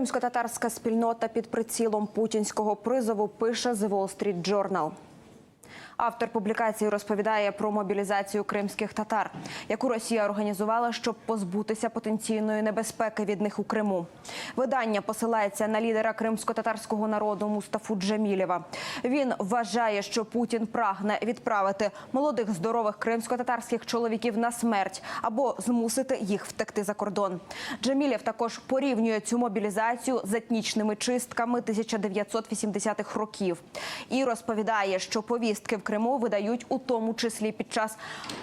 Кримсько-татарська спільнота під прицілом путінського призову пише The Wall Street Journal. Автор публікації розповідає про мобілізацію кримських татар, яку Росія організувала, щоб позбутися потенційної небезпеки від них у Криму. Видання посилається на лідера кримсько-татарського народу Мустафу Джемілєва. Він вважає, що Путін прагне відправити молодих здорових кримсько-татарських чоловіків на смерть або змусити їх втекти за кордон. Джемілєв також порівнює цю мобілізацію з етнічними чистками 1980-х років і розповідає, що повістки в Криму видають у тому числі під час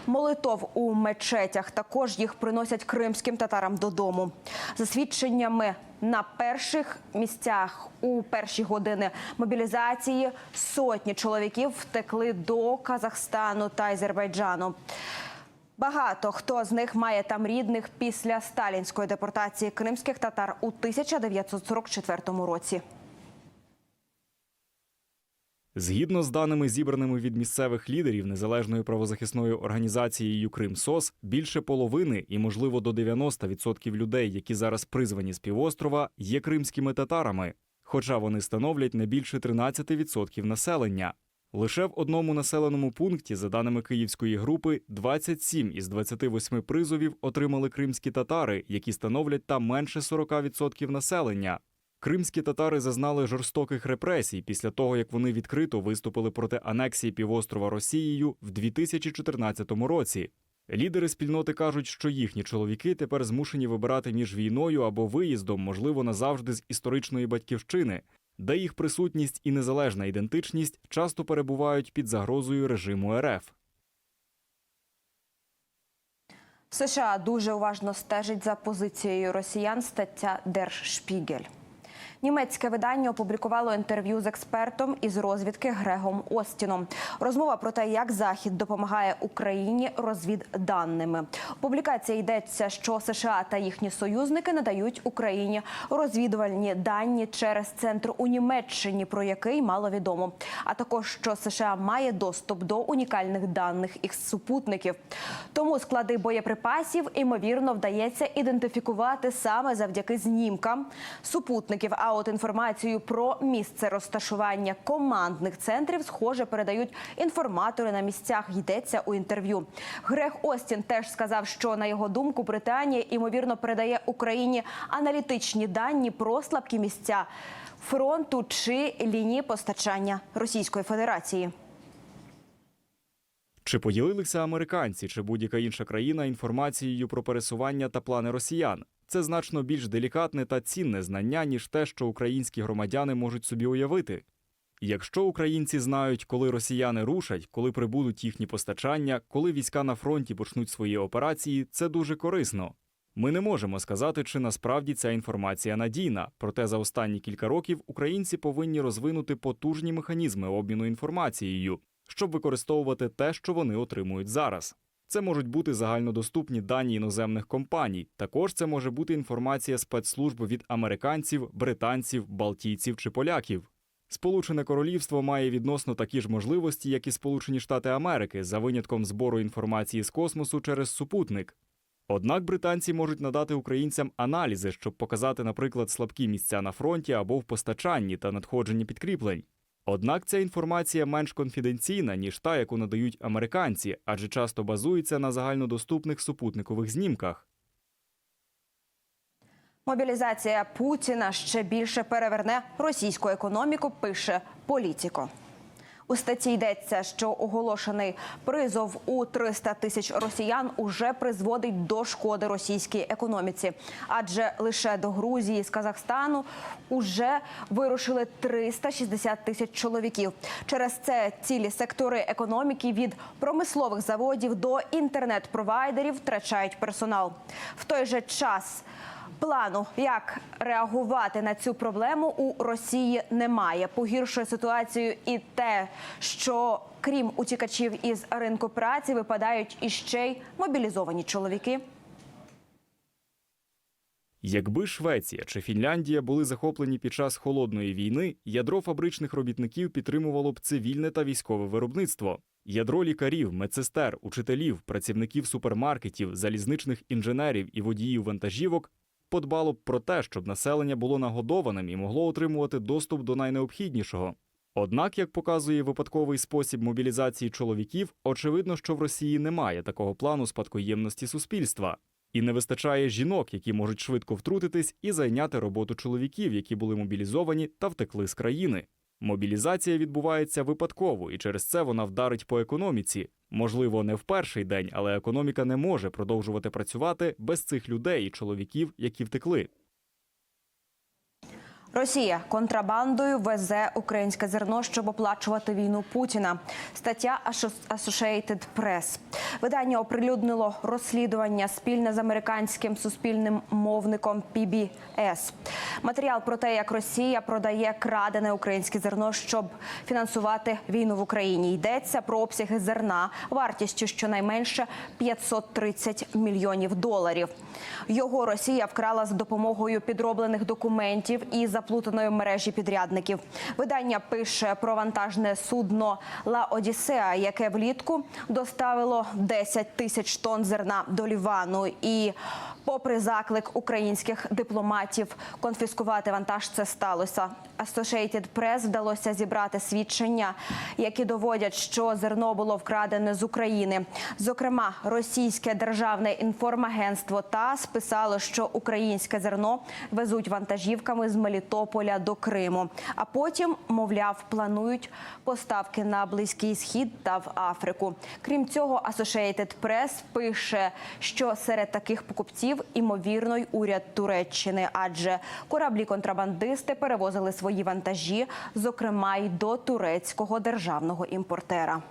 молитов у мечетях. Також їх приносять кримським татарам додому. За свідченнями на перших місцях у перші години мобілізації сотні чоловіків втекли до Казахстану та Азербайджану. Багато хто з них має там рідних після сталінської депортації кримських татар у 1944 році. Згідно з даними, зібраними від місцевих лідерів незалежною правозахисною організацією Кримсос, більше половини і, можливо, до 90% людей, які зараз призвані з півострова, є кримськими татарами, хоча вони становлять не більше 13% населення. Лише в одному населеному пункті, за даними київської групи, 27 із 28 призовів отримали кримські татари, які становлять там менше 40% населення. Кримські татари зазнали жорстоких репресій після того, як вони відкрито виступили проти анексії півострова Росією в 2014 році. Лідери спільноти кажуть, що їхні чоловіки тепер змушені вибирати між війною або виїздом, можливо, назавжди з історичної батьківщини, де їх присутність і незалежна ідентичність часто перебувають під загрозою режиму РФ. США дуже уважно стежить за позицією росіян. Стаття Держшпігель. Німецьке видання опублікувало інтерв'ю з експертом із розвідки Грегом Остіном. Розмова про те, як Захід допомагає Україні розвідданими. У публікації йдеться, що США та їхні союзники надають Україні розвідувальні дані через центр у Німеччині, про який мало відомо. А також що США має доступ до унікальних даних із супутників. Тому склади боєприпасів ймовірно вдається ідентифікувати саме завдяки знімкам супутників. А от інформацію про місце розташування командних центрів, схоже, передають інформатори на місцях. Йдеться у інтерв'ю. Грег Остін теж сказав, що на його думку Британія ймовірно передає Україні аналітичні дані про слабкі місця фронту чи лінії постачання Російської Федерації. Чи поділилися американці чи будь-яка інша країна інформацією про пересування та плани росіян? Це значно більш делікатне та цінне знання, ніж те, що українські громадяни можуть собі уявити. Якщо українці знають, коли росіяни рушать, коли прибудуть їхні постачання, коли війська на фронті почнуть свої операції, це дуже корисно. Ми не можемо сказати, чи насправді ця інформація надійна, проте за останні кілька років українці повинні розвинути потужні механізми обміну інформацією, щоб використовувати те, що вони отримують зараз. Це можуть бути загальнодоступні дані іноземних компаній. Також це може бути інформація спецслужб від американців, британців, балтійців чи поляків. Сполучене Королівство має відносно такі ж можливості, як і Сполучені Штати Америки, за винятком збору інформації з космосу через супутник. Однак британці можуть надати українцям аналізи, щоб показати, наприклад, слабкі місця на фронті або в постачанні та надходженні підкріплень. Однак ця інформація менш конфіденційна, ніж та, яку надають американці, адже часто базується на загальнодоступних супутникових знімках. Мобілізація Путіна ще більше переверне російську економіку. Пише Політіко. У статті йдеться, що оголошений призов у 300 тисяч росіян уже призводить до шкоди російській економіці, адже лише до Грузії з Казахстану уже вирушили 360 тисяч чоловіків. Через це цілі сектори економіки від промислових заводів до інтернет-провайдерів втрачають персонал. В той же час. Плану, як реагувати на цю проблему у Росії немає. Погіршує ситуацію і те, що крім утікачів із ринку праці випадають іще й мобілізовані чоловіки. Якби Швеція чи Фінляндія були захоплені під час холодної війни, ядро фабричних робітників підтримувало б цивільне та військове виробництво. Ядро лікарів, медсестер, учителів, працівників супермаркетів, залізничних інженерів і водіїв вантажівок подбало б про те, щоб населення було нагодованим і могло отримувати доступ до найнеобхіднішого. Однак, як показує випадковий спосіб мобілізації чоловіків, очевидно, що в Росії немає такого плану спадкоємності суспільства. І не вистачає жінок, які можуть швидко втрутитись і зайняти роботу чоловіків, які були мобілізовані та втекли з країни. Мобілізація відбувається випадково, і через це вона вдарить по економіці. Можливо, не в перший день, але економіка не може продовжувати працювати без цих людей і чоловіків, які втекли. Росія контрабандою везе українське зерно, щоб оплачувати війну Путіна. Стаття Associated Press. Видання оприлюднило розслідування спільне з американським суспільним мовником PBS. Матеріал про те, як Росія продає крадене українське зерно, щоб фінансувати війну в Україні. Йдеться про обсяги зерна вартістю щонайменше 530 мільйонів доларів. Його Росія вкрала з допомогою підроблених документів і заплутаної мережі підрядників. Видання пише про вантажне судно Ла Одіссеа, яке влітку доставило 10 тисяч тонн зерна до Лівану. І, попри заклик українських дипломатів конфіскувати вантаж, це сталося. Associated Press вдалося зібрати свідчення, які доводять, що зерно було вкрадене з України. Зокрема, російське державне інформагентство ТАСС писало, що українське зерно везуть вантажівками з Мелітополя до Криму. А потім, мовляв, планують поставки на Близький Схід та в Африку. Крім цього, Associated Press пише, що серед таких покупців імовірно й уряд Туреччини, адже кораблі-контрабандисти перевозили свої вантажі, зокрема й до турецького державного імпортера.